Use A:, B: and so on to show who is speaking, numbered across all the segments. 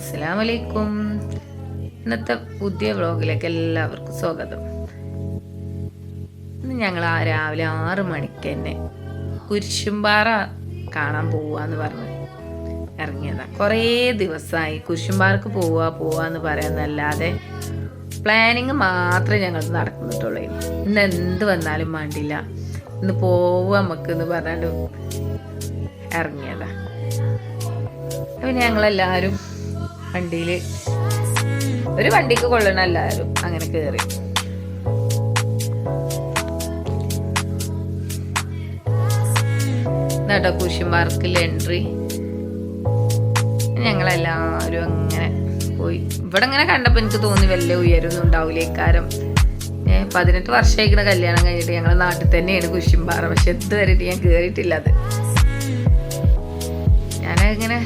A: അസ്സലാമലൈക്കും. ഇന്നത്തെ പുതിയ വ്ളോഗിലേക്ക് എല്ലാവർക്കും സ്വാഗതം. ഇന്ന് ഞങ്ങൾ ആ രാവിലെ ആറ് മണിക്ക് തന്നെ കുരിശുംപാറ കാണാൻ പോവാന്ന് പറഞ്ഞു. ഇറങ്ങിയതാ. കുറേ ദിവസമായി കുരിശുംപാറക്ക് പോവാ പോവാന്ന് പറയാന്നല്ലാതെ പ്ലാനിങ് മാത്രമേ ഞങ്ങൾ നടക്കുന്നിട്ടുള്ളൂ ഇന്ന് എന്ത് വന്നാലും വേണ്ടില്ല ഇന്ന് പോവുക നമുക്ക് എന്ന് പറഞ്ഞാലും ഇറങ്ങിയതാ. പിന്നെ ഞങ്ങളെല്ലാവരും വണ്ടിയിൽ ഒരു വണ്ടിക്ക് കൊള്ളണ എല്ലാവരും അങ്ങനെ കയറി കുശിമാർക്കിൽ എൻട്രി. ഞങ്ങളെല്ലാവരും അങ്ങനെ പോയി. ഇവിടെ ഇങ്ങനെ കണ്ടപ്പോൾ എനിക്ക് തോന്നി വലിയ ഉയരൊന്നും ഉണ്ടാവില്ല ഇക്കാരം പതിനെട്ട് വർഷമായിക്കണ കല്യാണം കഴിഞ്ഞിട്ട് ഞങ്ങളെ നാട്ടിൽ തന്നെയാണ് കുശിമ്പാറ. പക്ഷെ ഇതുവരെ ഞാൻ കയറിയിട്ടില്ല അത്. ഞാനിങ്ങനെ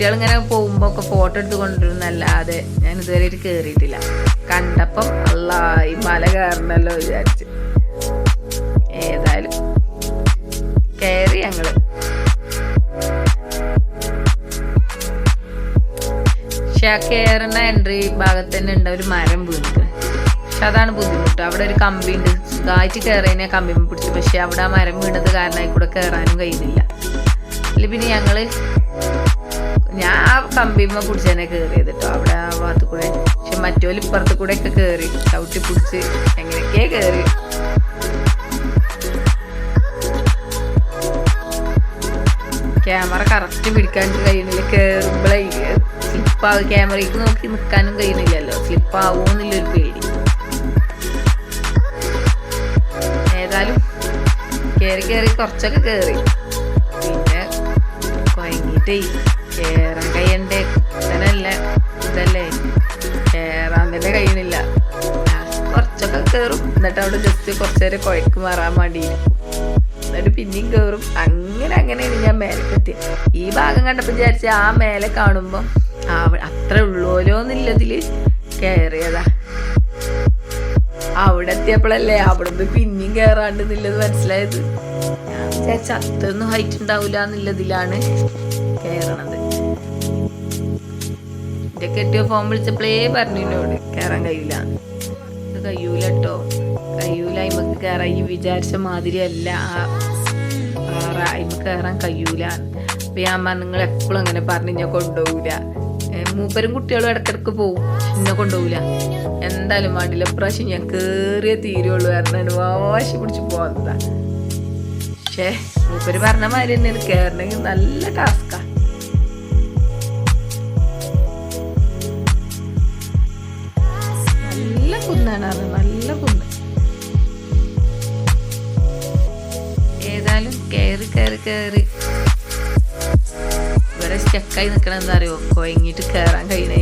A: കുട്ടികളിങ്ങനെ പോകുമ്പോൾ ഒക്കെ ഫോട്ടോ എടുത്ത് കൊണ്ടുവരുന്നല്ലാതെ ഞാൻ ഇതുവരെ കയറിയിട്ടില്ല കണ്ടപ്പം അല്ല ഈ മല കയറണല്ലോ വിചാരിച്ച്. ഏതായാലും കയറി ഞങ്ങൾ. പക്ഷെ ആ കയറുന്ന എൻട്രി ഭാഗത്ത് തന്നെ ഉണ്ട് ഒരു മരം വീണിട്ട്. പക്ഷെ അതാണ് ബുദ്ധിമുട്ട്. അവിടെ ഒരു കമ്പി ഉണ്ട്. സുഖമായിട്ട് കയറിയതിനെ കമ്പി പിടിച്ചു. പക്ഷെ അവിടെ ആ മരം വീണത് കാരണമായി കൂടെ കയറാനും കഴിയുന്നില്ല. അല്ലെങ്കിൽ പിന്നെ ഞങ്ങൾ ഞാൻ ആ കമ്പിമ്മ പിടിച്ചതന്നെ കയറിയത് കേട്ടോ അവിടെ ആ ഭാഗത്ത് കൂടെ പക്ഷെ മറ്റോൽ ഇപ്പുറത്ത് കൂടെ ഒക്കെ കയറി ചവിട്ടി പിടിച്ച് എങ്ങനെയൊക്കെ കയറി ക്യാമറ കറക്റ്റ് പിടിക്കാൻ കഴിയുന്നില്ല. കയറുമ്പോഴേ സ്ലിപ്പാവും ക്യാമറയ്ക്ക് നോക്കി നിൽക്കാനും കഴിയുന്നില്ലല്ലോ. സ്ലിപ്പാവൂന്നില്ലൊരു പേടി. ഏതായാലും കയറി കയറി കുറച്ചൊക്കെ കയറി പിന്നെ കുഴങ്ങിട്ടേ കേറാൻ കഴിയണ്ടേ? ഇതനല്ല ഇതല്ലേ? കേറാൻ തന്നെ കഴിയണില്ല. കുറച്ചൊക്കെ കയറും എന്നിട്ട് അവിടെ ജസ്റ്റ് കുറച്ചു നേരം കുഴക്ക് മാറാൻ വേണ്ടി എന്നിട്ട് പിന്നെയും കയറും അങ്ങനെ അങ്ങനെയാണ് ഞാൻ മേലക്കെത്തി. ഈ ഭാഗം കണ്ടപ്പോൾ വിചാരിച്ച ആ മേലെ കാണുമ്പോൾ അത്ര ഉള്ളോലോ കയറിയതാ അവിടെ എത്തിയപ്പോഴല്ലേ അവിടുന്ന് പിന്നെയും കയറാണ്ട് എന്നുള്ളത് മനസ്സിലായത്. ഞാൻ വിചാരിച്ച അത്രയൊന്നും ഹൈറ്റ് ഉണ്ടാവില്ല എന്നുള്ളതിലാണ് കയറണത് എന്റെ കെട്ടിയ ഫോൺ വിളിച്ചപ്പോഴേ പറഞ്ഞു എന്നോട് കയറാൻ കഴിയില്ല കയ്യൂല കേട്ടോ കഴിയൂല അയിമക്ക് കയറാൻ ഈ വിചാരിച്ച മാതിരി അല്ല ആ കയറാൻ കഴിയൂല. അപ്പൊ ഞാൻ അമ്മ നിങ്ങൾ എപ്പോഴും അങ്ങനെ പറഞ്ഞു ഞാൻ കൊണ്ടുപോകൂല മൂപ്പരും കുട്ടികളും ഇടക്കിടക്ക് പോവും. എന്നെ കൊണ്ടുപോകില്ല എന്തായാലും വേണ്ടില്ല. പ്രാവശ്യം ഞാൻ കേറിയ തീരുള്ളൂ കാരണം വാശി പിടിച്ച് പോകുന്നതാ പക്ഷേ മൂപ്പര് പറഞ്ഞ മാതിരി തന്നെ കയറണമെങ്കിൽ നല്ല ടാസ്കാ കുന്നാണ് നല്ല കുന്ന് ഏതായാലും കയറി കയറി കയറി ഇവരെ സ്റ്റക്കായി നിൽക്കണം എന്താ അറിയോ? കൊയങ്ങിട്ട് കയറാൻ കഴിയണേ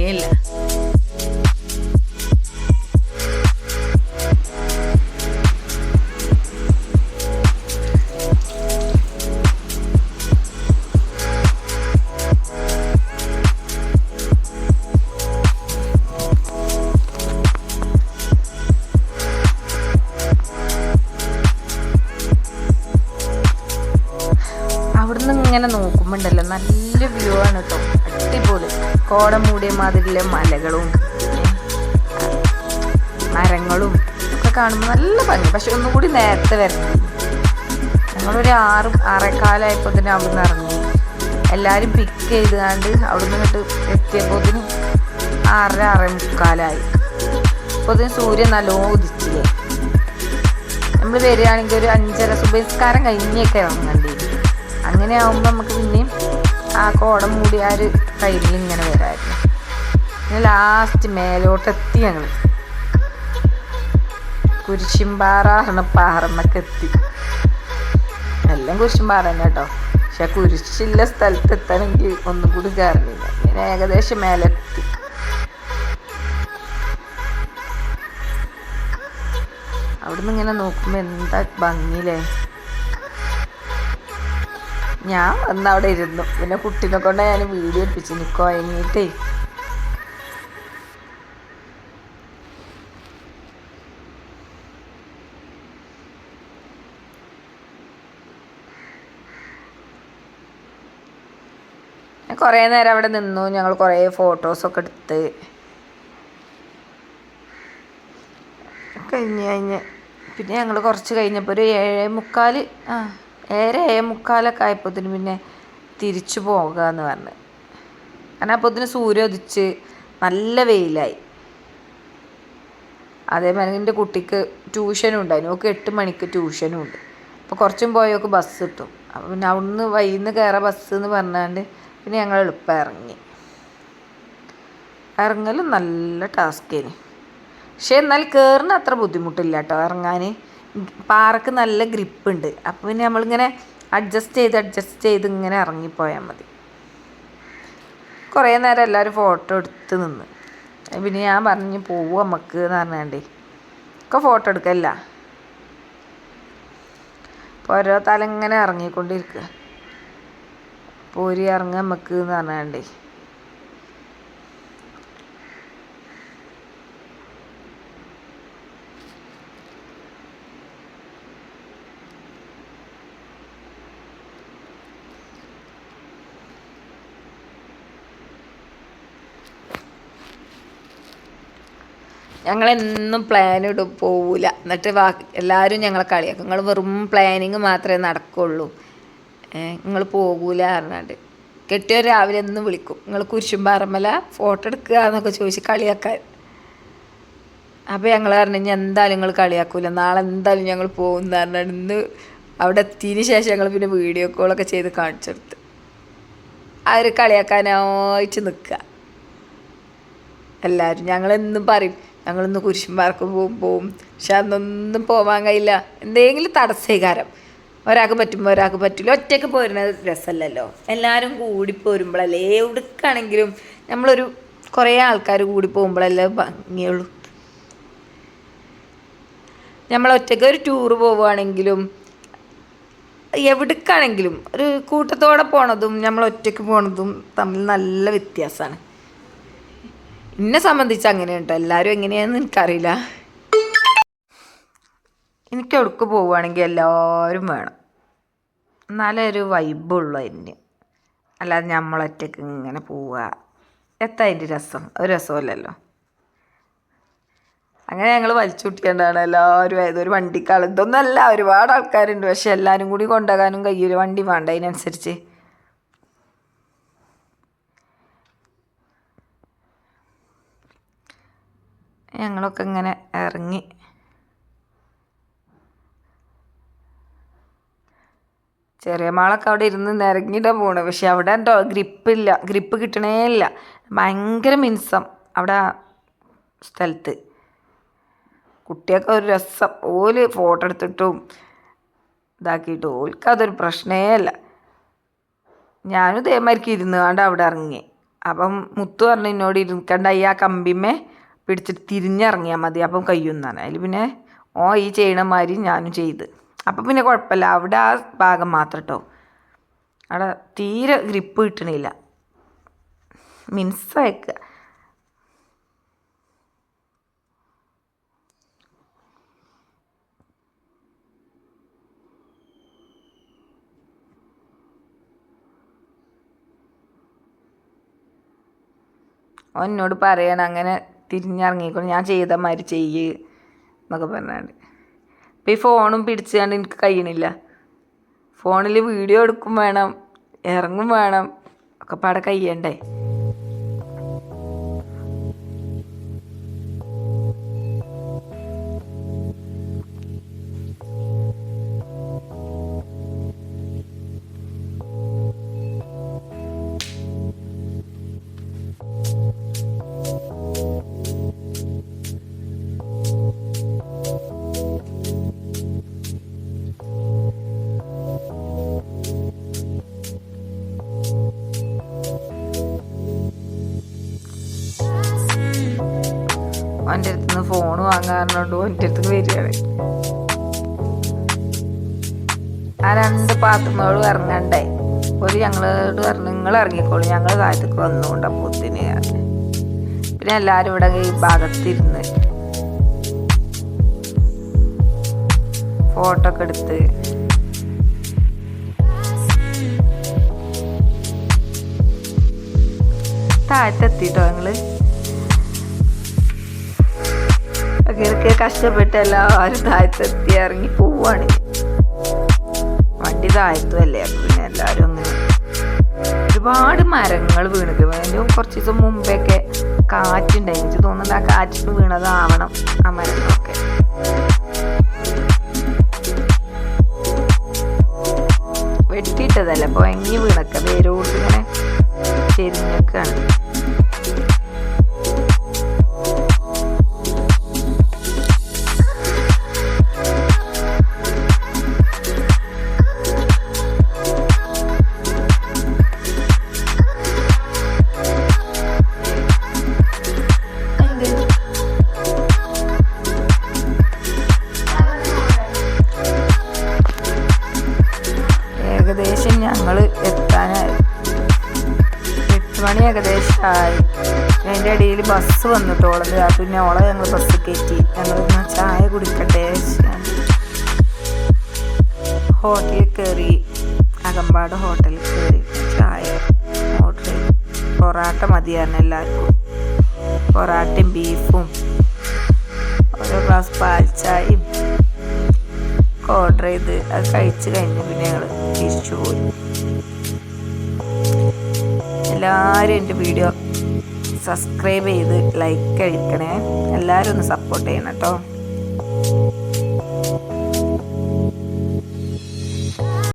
A: ഇങ്ങനെ നോക്കുമ്പോണ്ടല്ലോ നല്ല വ്യൂ ആണ് കേട്ടോ അടിപൊളി. കോട മൂടിയ മാതിരിയിലെ മലകളും മരങ്ങളും ഒക്കെ കാണുമ്പോൾ നല്ല ഭംഗി. പക്ഷെ ഒന്നും കൂടി നേരത്തെ വരണം. ഞങ്ങളൊരു ആറ് ആറേക്കാലായപ്പോൾ തന്നെ അവിടുന്ന് ഇറങ്ങി. എല്ലാവരും പിക്ക് ചെയ്താണ്ട് അവിടുന്ന് ഇങ്ങോട്ട് എത്തിയപ്പോത്തിന് ആറര ആറേ മുക്കാലായി അപ്പോൾ സൂര്യൻ നല്ലോണം ഉദിച്ചില്ലേ. നമ്മൾ വരികയാണെങ്കിൽ ഒരു അഞ്ചര സുബസ്കാരം കഴിഞ്ഞൊക്കെ ഇറങ്ങണ്ടേ. അങ്ങനെ ആവുമ്പോൾ നമുക്ക് പിന്നെയും ആ കോടം മൂടി ആ ഒരു സൈഡിൽ ഇങ്ങനെ വരായിരുന്നു. പിന്നെ ലാസ്റ്റ് മേലോട്ടെത്തി ഞങ്ങൾ കുരിശിമ്പാറ പറഞ്ഞ എന്നൊക്കെ എത്തി. എല്ലാം കുരിശിമ്പാറ തന്നെ കേട്ടോ. പക്ഷെ കുരിശില്ല സ്ഥലത്ത് എത്തണമെങ്കിൽ ഒന്നും കൂടി കയറുന്നില്ല ഇങ്ങനെ ഏകദേശം മേലെത്തി. അവിടുന്ന് ഇങ്ങനെ നോക്കുമ്പോൾ എന്താ ഭംഗിയില്ലേ? ഞാൻ വന്ന് അവിടെ ഇരുന്നു. പിന്നെ കുട്ടീനെ കൊണ്ട് ഞാൻ വീഡിയോ എടുപ്പിച്ചു. നിൽക്കോ അതിനിട്ടേ കുറേ നേരം അവിടെ നിന്നു. ഞങ്ങൾ കുറേ ഫോട്ടോസൊക്കെ എടുത്ത്. കഴിഞ്ഞ് കഴിഞ്ഞ്. പിന്നെ ഞങ്ങൾ കുറച്ച് കഴിഞ്ഞപ്പോൾ ഒരു ഏഴേ മുക്കാൽ ആ ഏഴേ മുക്കാലൊക്കെ ആയപ്പോഴത്തേന് പിന്നെ തിരിച്ചു പോകുക എന്ന് പറഞ്ഞ്. കാരണം അപ്പോഴത്തേന് സൂര്യ ഉദിച്ച് നല്ല വെയിലായി. അതേമാതിരി എന്റെ കുട്ടിക്ക് ട്യൂഷനും ഉണ്ടായിരുന്നു. ഓക്ക് എട്ട് മണിക്ക് ട്യൂഷനും ഉണ്ട്. അപ്പോൾ കുറച്ചും പോയൊക്കെ ബസ് കിട്ടും. അപ്പോൾ പിന്നെ അവിടുന്ന് വൈകുന്ന കയറാം ബസ് എന്ന് പറഞ്ഞാണ്ട് പിന്നെ ഞങ്ങൾ എളുപ്പം ഇറങ്ങി ഇറങ്ങലും നല്ല ടാസ്ക് പക്ഷേ എന്നാൽ കയറുന്ന അത്ര ബുദ്ധിമുട്ടില്ല കേട്ടോ ഇറങ്ങാൻ പാറക്ക് നല്ല ഗ്രിപ്പ് ഉണ്ട് അപ്പോൾ പിന്നെ നമ്മളിങ്ങനെ അഡ്ജസ്റ്റ് ചെയ്ത് അഡ്ജസ്റ്റ് ചെയ്ത് ഇങ്ങനെ ഇറങ്ങിപ്പോയാൽ മതി. കുറേ നേരം എല്ലാവരും ഫോട്ടോ എടുത്ത് നിന്ന്. പിന്നെ ഞാൻ പറഞ്ഞു പോവും നമുക്ക് എന്ന് പറഞ്ഞാണ്ടേ. ഒക്കെ ഫോട്ടോ എടുക്കല്ല. അപ്പോൾ ഓരോ തല ഇങ്ങനെ ഇറങ്ങിക്കൊണ്ടിരിക്കുക പോരി ഇറങ്ങാൻ നമുക്ക് എന്ന് പറഞ്ഞാണ്ടേ. ഞങ്ങളെന്നും പ്ലാൻ ഇടും പോവില്ല എന്നിട്ട് ബാക്കി എല്ലാവരും ഞങ്ങളെ കളിയാക്കും. നിങ്ങൾ വെറും പ്ലാനിങ് മാത്രമേ നടക്കുള്ളൂ. നിങ്ങൾ പോകൂല പറഞ്ഞാണ്ട്. കെട്ടിയ രാവിലെ എന്നും വിളിക്കും. നിങ്ങൾ കുരിശുംപാറമ്മല ഫോട്ടോ എടുക്കുക എന്നൊക്കെ ചോദിച്ച് കളിയാക്കാൻ. അപ്പോൾ ഞങ്ങൾ പറഞ്ഞു ഇനി എന്തായാലും നിങ്ങൾ കളിയാക്കൂല. നാളെ എന്തായാലും ഞങ്ങൾ പോകും എന്ന് പറഞ്ഞാൽ ഇന്ന് അവിടെ എത്തിയതിന് ശേഷം ഞങ്ങൾ പിന്നെ വീഡിയോ കോളൊക്കെ ചെയ്ത് കാണിച്ചെടുത്ത് അവർ കളിയാക്കാനായിട്ട് നിൽക്കുക. എല്ലാവരും ഞങ്ങളെന്നും പറയും ഞങ്ങളൊന്ന് കുരിശുംപാർക്ക് പോകും പോവും. പക്ഷെ അന്നൊന്നും പോവാൻ കഴിയില്ല. എന്തെങ്കിലും തടസ്സീകാരം. ഒരാൾക്ക് പറ്റുമ്പോൾ ഒരാൾക്ക് പറ്റില്ല ഒറ്റയ്ക്ക് പോരുന്നത് രസമല്ലല്ലോ എല്ലാവരും കൂടി പോരുമ്പോഴല്ലേ എവിടേക്കാണെങ്കിലും നമ്മളൊരു കുറേ ആൾക്കാർ കൂടി പോകുമ്പോഴല്ലേ ഭംഗിയുള്ളൂ. നമ്മൾ ഒറ്റയ്ക്ക് ഒരു ടൂറ് പോവുകയാണെങ്കിലും എവിടേക്കാണെങ്കിലും ഒരു കൂട്ടത്തോടെ പോണതും നമ്മൾ ഒറ്റയ്ക്ക് പോണതും തമ്മിൽ നല്ല വ്യത്യാസമാണ് എന്നെ സംബന്ധിച്ച് അങ്ങനെ കേട്ടോ എല്ലാവരും എങ്ങനെയാണെന്ന് എനിക്കറിയില്ല. എനിക്ക് എവിടേക്ക് പോവുകയാണെങ്കിൽ എല്ലാവരും വേണം. എന്നാലേ ഒരു വൈബുള്ളൂ അതിന്. അല്ലാതെ നമ്മളൊറ്റയ്ക്ക് ഇങ്ങനെ പോവുക. എത്താ അതിന്റെ രസം. ഒരു രസമല്ലല്ലോ അങ്ങനെ ഞങ്ങൾ വലിച്ചു കൂട്ടിക്കൊണ്ടാണ് എല്ലാവരും ആയത്. ഒരു വണ്ടിക്കാൾ ഇതൊന്നല്ല. ഒരുപാട് ആൾക്കാരുണ്ട്. പക്ഷെ എല്ലാവരും കൂടി കൊണ്ടുപോകാനും കഴിയൂല. വണ്ടി വേണ്ട. അതിനനുസരിച്ച്. ഞങ്ങളൊക്കെ ഇങ്ങനെ ഇറങ്ങി. ചെറിയ മാളൊക്കെ അവിടെ ഇരുന്ന് നിരങ്ങിയിട്ടാ പോണു. പക്ഷെ അവിടെ എന്തോ ഗ്രിപ്പില്ല. ഗ്രിപ്പ് കിട്ടണേ ഇല്ല. ഭയങ്കര മിൻസം അവിടെ സ്ഥലത്ത്. കുട്ടിയൊക്കെ ഒരു രസം. ഓൽ ഫോട്ടോ എടുത്തിട്ടും ഇതാക്കിയിട്ടും ഓൽക്ക് അതൊരു പ്രശ്നമേ അല്ല ഞാനും ഇതേമാതിരിക്ക് ഇരുന്നുകൊണ്ട് അവിടെ ഇറങ്ങി. അപ്പം മുത്തു പറഞ്ഞു എന്നോട് ഇരിക്കണ്ട. ഈ ആ കമ്പിമേ പിടിച്ചിട്ട് തിരിഞ്ഞിറങ്ങിയാൽ മതി. അപ്പം കയ്യുന്നാണ്. അതിൽ പിന്നെ ഓ ഈ ചെയ്യണ മാതിരി ഞാനും ചെയ്ത്. അപ്പം പിന്നെ കുഴപ്പമില്ല. അവിടെ ആ ഭാഗം മാത്രം കേട്ടോ അവിടെ തീരെ ഗ്രിപ്പ് കിട്ടണില്ല. മിൻസ് അയക്കുക എന്നോട് പറയണം അങ്ങനെ തിരിഞ്ഞിറങ്ങിക്കൊണ്ട് ഞാൻ ചെയ്ത മാതിരി ചെയ്യ് എന്നൊക്കെ പറഞ്ഞാണ്ട്. ഇപ്പം ഈ ഫോണും പിടിച്ചുകൊണ്ട് എനിക്ക് കഴിയണില്ല. ഫോണിൽ വീഡിയോ എടുക്കും വേണം ഇറങ്ങും വേണം. ഒക്കെ പാടെ കഴിയണ്ടേ? അവന്റെ അടുത്ത് നിന്ന് ഫോൺ വാങ്ങാറുണ്ടോ എന്റെ അടുത്ത് വരികയാണ്. ആ രണ്ട് പാത്രങ്ങളോട് ഇറങ്ങണ്ടേ ഒരു ഞങ്ങളോട് പറഞ്ഞു നിങ്ങൾ ഇറങ്ങിക്കോളൂ ഞങ്ങൾ കാലത്തേക്ക് വന്നുകൊണ്ട് അപ്പൂത്തിന് പിന്നെ എല്ലാവരും ഇവിടെ ഈ ഭാഗത്തിരുന്ന് ഫോട്ടോ ഒക്കെ എടുത്ത് താഴത്തെത്തിട്ടോ ഞങ്ങൾ അങ്ങനെയൊക്കെ കഷ്ടപ്പെട്ട് എല്ലാവരും താഴത്തെത്തി ഇറങ്ങി പോവാണ്. വണ്ടി താഴത്തും അല്ലേ പിന്നെ എല്ലാവരും അങ്ങനെ ഒരുപാട് മരങ്ങൾ വീണത്. അതിന്റെ കുറച്ച് ദിവസം മുമ്പേക്കെ കാറ്റുണ്ടായി. എനിക്ക് തോന്നുന്നുണ്ട് ആ കാറ്റിന് വീണതാവണം ആ മരങ്ങളൊക്കെ വെട്ടിയിട്ടതല്ല. അപ്പൊ എങ്ങി വീണൊക്കെ. വേരോട്ട് ഇങ്ങനെ ചെരിഞ്ഞൊക്കെയാണ്. ഞങ്ങൾ എത്താനായി. എട്ട് മണി ഏകദേശം ആയി അതിന്റെ ഇടയിൽ ബസ് വന്നിട്ടോളത് പിന്നെ ഓളെ ഞങ്ങൾ ബസ് കയറ്റി ഞങ്ങൾ ചായ കുടിക്കട്ടെ ഹോട്ടലിൽ കയറി അകമ്പാട് ഹോട്ടലിൽ കയറി ചായ ഓർഡർ പൊറാട്ട മതിയായിരുന്നു എല്ലാവർക്കും. പൊറാട്ടയും ബീഫും. ഓരോ ഗ്ലാസ് പാൽ ചായയും ഓർഡർ ചെയ്ത് അത് കഴിച്ച് കഴിഞ്ഞു പിന്നെ ഞങ്ങൾ തിരിച്ചു പോയി. എല്ലാവരും എന്റെ വീഡിയോ സബ്സ്ക്രൈബ് ചെയ്ത് ലൈക്ക് അടിക്കണേ. എല്ലാവരും ഒന്ന് സപ്പോർട്ട് ചെയ്യണം കേട്ടോ.